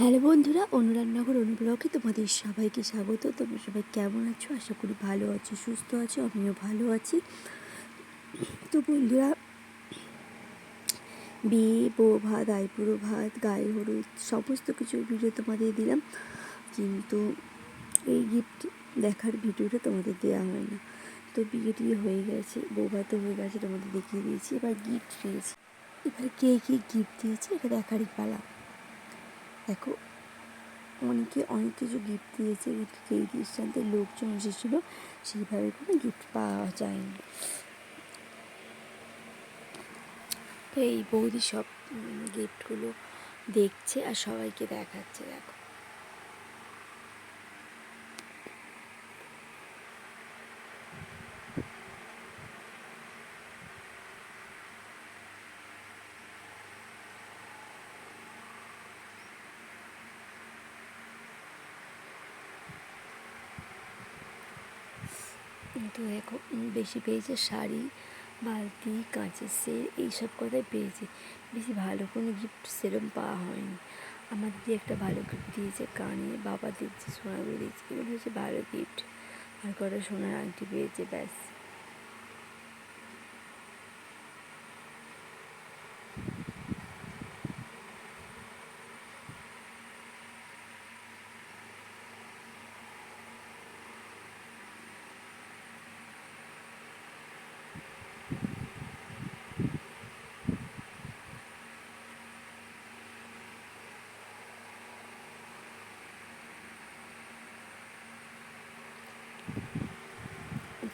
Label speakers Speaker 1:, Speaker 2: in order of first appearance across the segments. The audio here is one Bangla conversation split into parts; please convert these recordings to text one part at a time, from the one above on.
Speaker 1: হ্যালো বন্ধুরা অনুরানগর অনুব্লকে তোমাদের সবাইকে স্বাগত। তোমরা সবাই কেমন আছো? আশা করি ভালো আছো, সুস্থ আছো, আমিও ভালো আছি। তো বন্ধুরা, বিয়ে বউ ভাত আইপুরো ভাত গায়ে হলুদ, সমস্ত কিছু ভিডিও তোমাদের দিলাম। কিন্তু এই গিফট দেখার ভিডিওটা তোমাদের দেওয়া হয় না। তো বিয়ে টিয়ে হয়ে গেছে বউ ভাত হয়ে গেছে, তোমাদের দেখিয়ে দিয়েছি। এবার গিফট পেয়েছি এবার কে কে গিফট দিয়েছে, এটা দেখারই পালা। দেখো, অনেকে অনেক কিছু গিফট দিয়েছে কিন্তু এই দৃষ্টান্তে লোকজন এসেছিল, সেইভাবে কোনো গিফট পাওয়া যায়নি। তো এই বৌদি সব গিফটগুলো দেখছে আর সবাইকে দেখাচ্ছে, দেখো। তো এখন বেশি পেয়েছে শাড়ি, বালতি, কাঁচের সেট, এইসব কথাই পেয়েছে। বেশি ভালো কোনো গিফট সেরম পাওয়া হয়নি। আমার দিদি একটা ভালো গিফট দিয়েছে কানে, বাবা দিচ্ছে সোনাগুলো দিয়েছে এগুলো হচ্ছে ভালো গিফট আর কটা সোনার আংটি পেয়েছে, ব্যাস।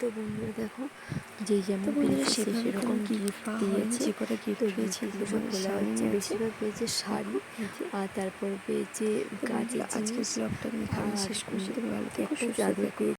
Speaker 1: তো বন্ধুরা দেখো যে যেমন পেয়েছে সেরকম গিফট দিয়েছে।
Speaker 2: কটা
Speaker 1: গিফট
Speaker 2: পেয়েছি সব
Speaker 1: খোলা হচ্ছে বেশিরভাগ পেয়েছে শাড়ি আর তারপর পেয়েছে কাজের আজকে
Speaker 2: ব্লগটা আমি শেষ করছি। তোমরা ভালো থেকো থেকো।
Speaker 1: পেয়েছে